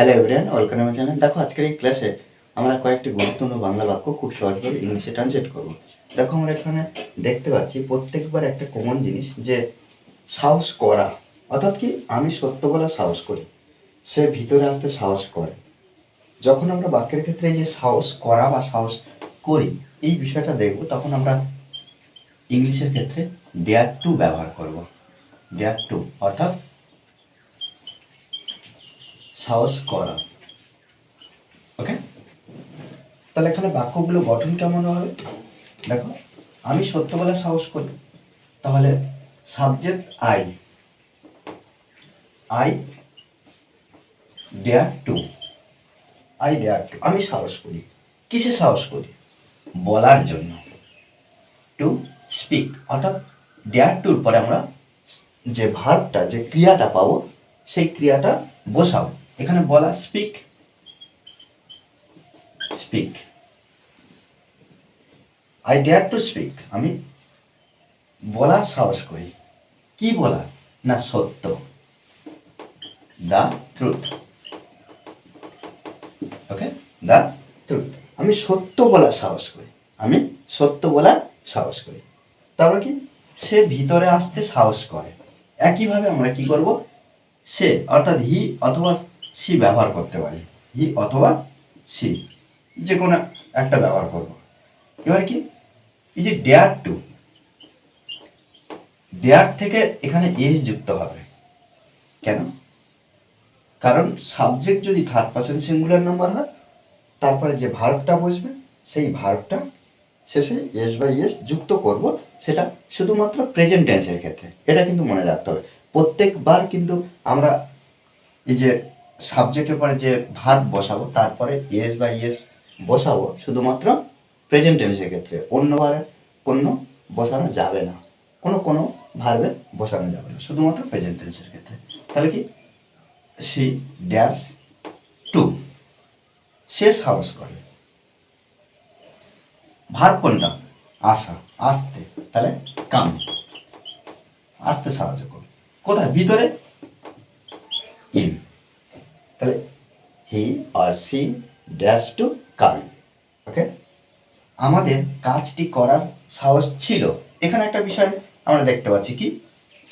Hello everyone welcome আমার channel দেখো, আজকের এই ক্লাসে আমরা কয়েকটি গুরুত্বপূর্ণ বাংলা বাক্য খুব সহজভাবে ইংলিশে ট্রান্সলেট করব। দেখো, আমরা এখানে দেখতে পাচ্ছি প্রত্যেকবার একটা কমন জিনিস যে সাহস করা, অর্থাৎ কি আমি সত্য বলা সাহস করি, সে ভিতরে আসতে সাহস করে। যখন আমরা বাক্যের ক্ষেত্রে যে সাহস করা বা সাহস করি, এই বিষয়টা দেখব, তখন আমরা ইংলিশের ক্ষেত্রে ডেয়ার টু ব্যবহার করব। ডেয়ার টু অর্থাৎ সাহস করা। ওকে তাহলে এখানে বাক্যগুলো গঠন কেমন হবে? দেখো, আমি সত্য বলে সাহস করি। তাহলে subject I I dare to I dare to আমি সাহস করি। কিসে সাহস করি? বলার জন্য। টু স্পিক অর্থাৎ ডেয়ার টুর পরে আমরা যে ভাবটা, যে ক্রিয়াটা পাবো, সেই ক্রিয়াটা বসাবো। এখানে বলা speak speak I dare to speak আমি বলার সাহস করি। কি বলার না, সত্য। The truth okay the truth আমি সত্য বলার সাহস করি। আমি সত্য বলার সাহস করি। তারপর কি? সে ভিতরে আসতে সাহস করে। একইভাবে আমরা কি করব? সে, অর্থাৎ হি অথবা সি ব্যবহার করতে পারি। হি অথবা সি। যে কোনো একটা ব্যবহার করব। এবার কি? এই যে ডেয়ার টু, ডেয়ার থেকে এখানে এস যুক্ত হবে। কেন? কারণ সাবজেক্ট যদি থার্ড পার্সন সিঙ্গুলার নাম্বার হয়, তারপরে যে ভার্বটা বসবে, সেই ভার্বটা শেষে এস বাই এস যুক্ত করব, সেটা শুধুমাত্র প্রেজেন্ট টেন্সের ক্ষেত্রে। এটা কিন্তু মনে রাখতে হবে। প্রত্যেকবার কিন্তু আমরা এই যে সাবজেক্টের পরে যে ভার্ব বসাবো, তারপরে এস বাই এস বসাবো, শুধুমাত্র প্রেজেন্ট টেন্সের ক্ষেত্রে। অন্যবারে কোনো বসানো যাবে না। কোনো কোনো ভার্বে বসানো যাবে না, শুধুমাত্র প্রেজেন্ট টেন্সের ক্ষেত্রে। তাহলে কি? সি ড্যাশ টু সে সাহস করে। ভার কোনটা? আসা আসতে, তাহলে কাম আসতে সাহায্য করো। কোথায়? ভিতরে তাহলে he R C dash to come okay আমাদের কাজটি করার সাহস ছিল। এখানে একটা বিষয় আমরা দেখতে পাচ্ছি কি?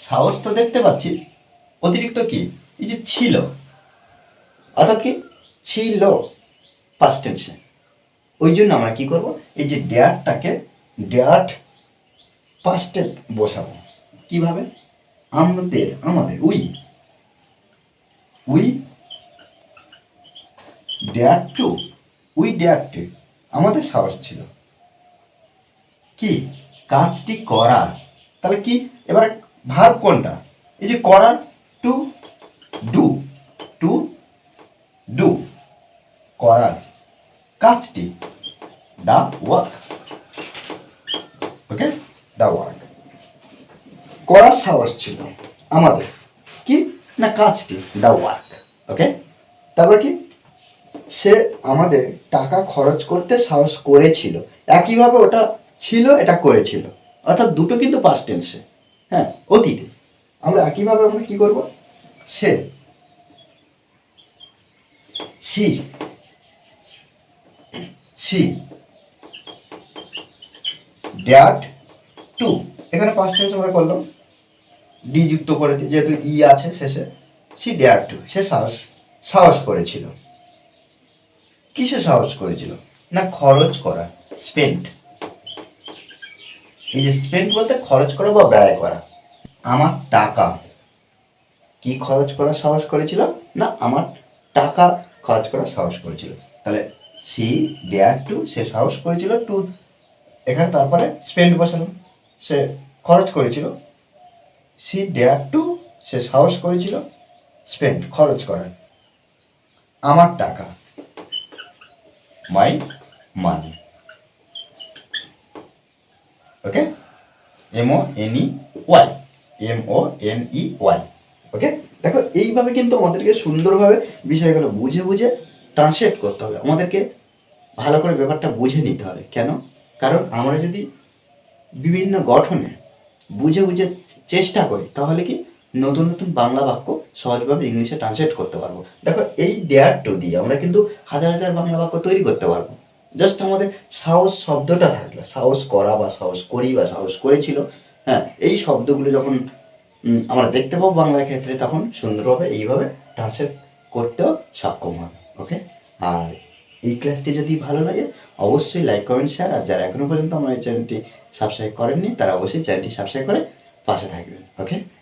সাহস তো দেখতে পাচ্ছি, অতিরিক্ত কি? এই যে ছিল। অর্থাৎ কি? ছিল পাস্ট টেন্সে ওই জন্য আমরা কি করব? এই যে ডেয়ারটাকে ডেয়ার পাস্টে বসাবো। কীভাবে? আমাদের আমাদের we we dare to we dare to আমাদের সাহস ছিল। কি? কাজটি করার। তাহলে কি? এবার ভাব কোনটা? এই যে করার টু ডু টু ডু করার। কাজটি the work okay the work করার সাহস ছিল আমাদের। কি? না, কাজটি দা ওয়ার্ক ওকে তারপর কি? সে আমাদের টাকা খরচ করতে সাহস করেছিল। একইভাবে ওটা ছিল, এটা করেছিল। অর্থাৎ দুটো কিন্তু পাস্ট টেন্সে হ্যাঁ অতীতে। আমরা একইভাবে আমরা কি করব? সে। সি। সি। ড্যাট টু এখানে পাঁচ টেন্স আমরা করলাম। ডি যুক্ত করেছি, যেহেতু ই আছে শেষে। সি ড্যাট টু সে সাহস সাহস করেছিল। কিসে সাহস করেছিল? না খরচ করা স্পেন্ট এই যে স্পেন্ট বলতে খরচ করা বা ব্যয় করা। আমার টাকা। কি খরচ করার সাহস করেছিল? না, আমার টাকা খরচ করার সাহস করেছিল। তাহলে সি ডেয়ার টু সে সাহস করেছিল টু এখানে তারপরে স্পেন্ড বসালাম। সে খরচ করেছিল। সি ডেয়ার টু সে সাহস করেছিল। স্পেন্ড খরচ করার আমার টাকা। My money. Okay M O N E Y M O N E Y okay দেখো, এইভাবে কিন্তু আমাদেরকে সুন্দরভাবে বিষয়গুলো বুঝে বুঝে ট্রান্সলেট করতে হবে। আমাদেরকে ভালো করে ব্যাপারটা বুঝে নিতে হবে। কেন? কারণ আমরা যদি বিভিন্ন গঠনে বুঝে বুঝে চেষ্টা করি, তাহলে কি নতুন নতুন বাংলা বাক্য সহজভাবে ইংলিশে ট্রান্সলেট করতে পারব। দেখো, এই ডেয়ার টু দিয়ে আমরা কিন্তু হাজার হাজার বাংলা বাক্য তৈরি করতে পারব। জাস্ট আমাদের সাহস শব্দটা থাকল, সাহস করা বা সাহস করি বা সাহস করেছিল হ্যাঁ এই শব্দগুলো যখন আমরা দেখতে পাবো বাংলার ক্ষেত্রে, তখন সুন্দরভাবে এইভাবে ট্রান্সলেট করতেও সক্ষম হবে ওকে আর এই ক্লাসটি যদি ভালো লাগে, অবশ্যই লাইক কমেন্ট শেয়ার আর যারা এখনও পর্যন্ত আমার এই চ্যানেলটি সাবস্ক্রাইব করেননি, তারা অবশ্যই চ্যানেলটি সাবস্ক্রাইব করে পাশে থাকবেন ওকে